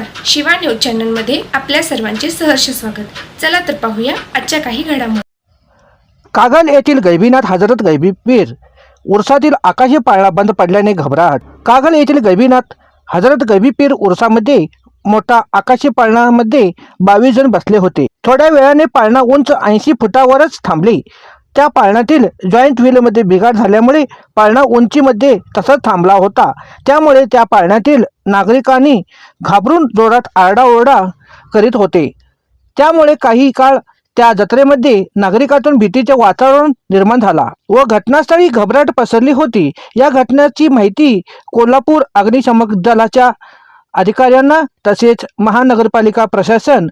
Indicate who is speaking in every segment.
Speaker 1: नमस्कार. शिवा न्यूज चॅनलमध्ये आपल्या सर्वांचे सहर्ष स्वागत. चला तर पाहूया आजच्या काही घडामोडी
Speaker 2: कागल येथील गैबीनाथ हजरत गैबी पीर उर्सातील आकाशी पाळणा बंद पडल्याने घबराट कागल येथील गैबीनाथ हजरत गैबी पीर उर्सामध्ये मोठा आकाशी पाळणामध्ये बावीस जण बसले होते. थोड्या वेळाने पाळणा उंच ऐंशी फुटावरच थांबली. त्या पाळण्यातील जॉईंट व्हीलमध्ये बिघाड झाल्यामुळे पाळणा उंचीमध्ये तसाच थांबला होता. त्यामुळे त्या पाळण्यातील नागरिकांनी घाबरून जोरात आरडाओरडा करीत होते. त्यामुळे काही काळ त्या जत्रेमध्ये नागरिकातून भीतीचे वातावरण निर्माण झाला व घटनास्थळी घबराट पसरली होती. या घटनेची माहिती कोल्हापूर अग्निशमक दलाच्या अधिकाऱ्यांना तसेच महानगरपालिका प्रशासन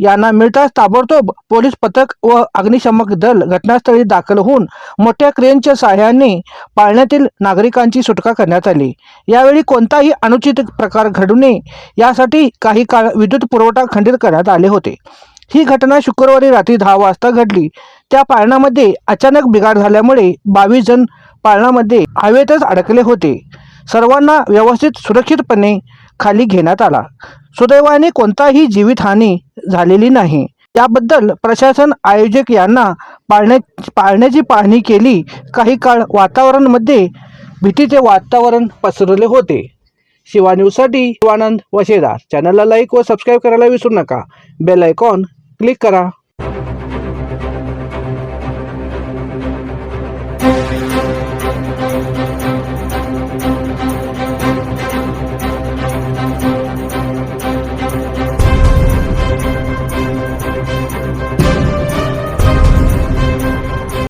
Speaker 2: यांना मिळताच ताबडतोब पोलीस पथक व अग्निशमक दल घटनास्थळी दाखल होऊन मोठ्या क्रेनच्या सहाय्याने पाळण्यातील नागरिकांची सुटका करण्यात आली. यावेळी कोणताही अनुचित प्रकार घडू नये यासाठी काही काळ विद्युत पुरवठा खंडित करण्यात आले होते. ही घटना शुक्रवारी रात्री दहा वाजता घडली. त्या पाळणामध्ये अचानक बिघाड झाल्यामुळे बावीस जण पाळणामध्ये हवेतच अडकले होते. सर्वांना व्यवस्थित सुरक्षितपणे खाली घेण्यात आला. सुदैवाने कोणताही जीवितहानी झालेली नाही. याबद्दल प्रशासन आयोजक यांना पाळण्या पाळण्याची पाहणी केली. काही काळ वातावरणामध्ये भीतीचे वातावरण पसरले होते. शिवा न्यूजसाठी शिवानंद वशेदार. चॅनलला लाईक व सबस्क्राईब करायला विसरू नका. बेल आयकॉन क्लिक करा.